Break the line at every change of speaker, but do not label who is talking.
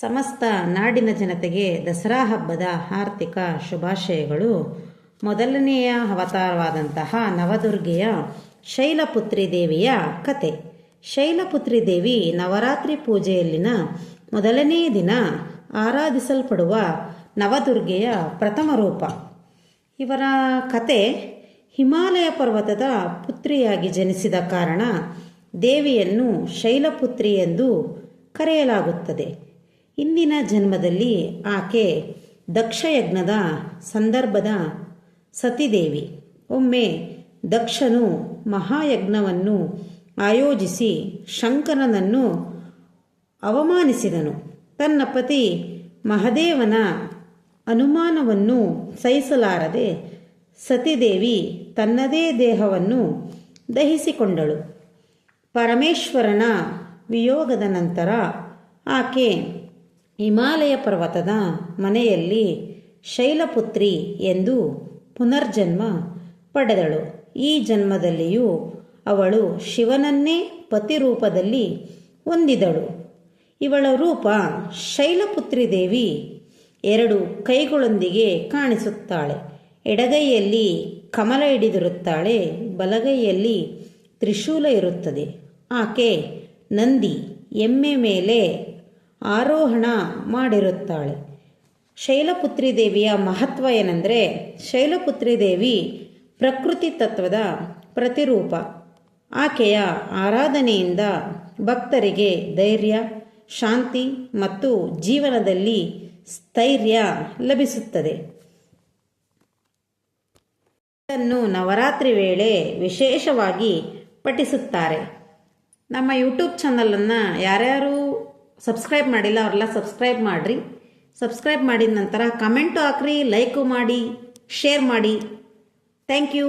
ಸಮಸ್ತ ನಾಡಿನ ಜನತೆಗೆ ದಸರಾ ಹಬ್ಬದ ಆರ್ಥಿಕ ಶುಭಾಶಯಗಳು. ಮೊದಲನೆಯ ಅವತಾರವಾದಂತಹ ನವದುರ್ಗೆಯ ಶೈಲಪುತ್ರಿ ದೇವಿಯ ಕತೆ. ಶೈಲಪುತ್ರಿ ದೇವಿ ನವರಾತ್ರಿ ಪೂಜೆಯಲ್ಲಿನ ಮೊದಲನೇ ದಿನ ಆರಾಧಿಸಲ್ಪಡುವ ನವದುರ್ಗೆಯ ಪ್ರಥಮ ರೂಪ. ಇವರ ಕತೆ ಹಿಮಾಲಯ ಪರ್ವತದ ಪುತ್ರಿಯಾಗಿ ಜನಿಸಿದ ಕಾರಣ ದೇವಿಯನ್ನು ಶೈಲಪುತ್ರಿ ಎಂದು ಕರೆಯಲಾಗುತ್ತದೆ. ಇಂದಿನ ಜನ್ಮದಲ್ಲಿ ಆಕೆ ದಕ್ಷಯಜ್ಞದ ಸಂದರ್ಭದ ಸತಿದೇವಿ. ಒಮ್ಮೆ ದಕ್ಷನು ಮಹಾಯಜ್ಞವನ್ನು ಆಯೋಜಿಸಿ ಶಂಕರನನ್ನು ಅವಮಾನಿಸಿದನು. ತನ್ನ ಪತಿ ಮಹದೇವನ ಅನುಮಾನವನ್ನು ಸಹಿಸಲಾರದೆ ಸತಿದೇವಿ ತನ್ನದೇ ದೇಹವನ್ನು ದಹಿಸಿಕೊಂಡಳು. ಪರಮೇಶ್ವರನ ವಿಯೋಗದ ನಂತರ ಆಕೆ ಹಿಮಾಲಯ ಪರ್ವತದ ಮನೆಯಲ್ಲಿ ಶೈಲಪುತ್ರಿ ಎಂದು ಪುನರ್ಜನ್ಮ ಪಡೆದಳು. ಈ ಜನ್ಮದಲ್ಲಿಯೂ ಅವಳು ಶಿವನನ್ನೇ ಪತಿ ರೂಪದಲ್ಲಿ ಹೊಂದಿದಳು. ಇವಳ ರೂಪ ಶೈಲಪುತ್ರಿ ದೇವಿ ಎರಡು ಕೈಗಳೊಂದಿಗೆ ಕಾಣಿಸುತ್ತಾಳೆ. ಎಡಗೈಯಲ್ಲಿ ಕಮಲ ಹಿಡಿದಿರುತ್ತಾಳೆ, ಬಲಗೈಯಲ್ಲಿ ತ್ರಿಶೂಲ ಇರುತ್ತದೆ. ಆಕೆ ನಂದಿ, ಎಮ್ಮೆ ಮೇಲೆ ಆರೋಹಣ ಮಾಡಿರುತ್ತಾಳೆ. ಶೈಲಪುತ್ರಿ ದೇವಿಯ ಮಹತ್ವ ಏನೆಂದರೆ, ಶೈಲಪುತ್ರಿ ದೇವಿ ಪ್ರಕೃತಿ ತತ್ವದ ಪ್ರತಿರೂಪ. ಆಕೆಯ ಆರಾಧನೆಯಿಂದ ಭಕ್ತರಿಗೆ ಧೈರ್ಯ, ಶಾಂತಿ ಮತ್ತು ಜೀವನದಲ್ಲಿ ಸ್ಥೈರ್ಯ ಲಭಿಸುತ್ತದೆ. ಇದನ್ನು ನವರಾತ್ರಿ ವೇಳೆ ವಿಶೇಷವಾಗಿ ಪಠಿಸುತ್ತಾರೆ. ನಮ್ಮ ಯೂಟ್ಯೂಬ್ ಚಾನಲನ್ನು ಯಾರ್ಯಾರು ಸಬ್ಸ್ಕ್ರೈಬ್ ಮಾಡಿಲ್ಲ ಅವರೆಲ್ಲ ಸಬ್ಸ್ಕ್ರೈಬ್ ಮಾಡಿರಿ. ಸಬ್ಸ್ಕ್ರೈಬ್ ಮಾಡಿದ ನಂತರ ಕಮೆಂಟು ಹಾಕ್ರಿ, ಲೈಕು ಮಾಡಿ, ಶೇರ್ ಮಾಡಿ. Thank you.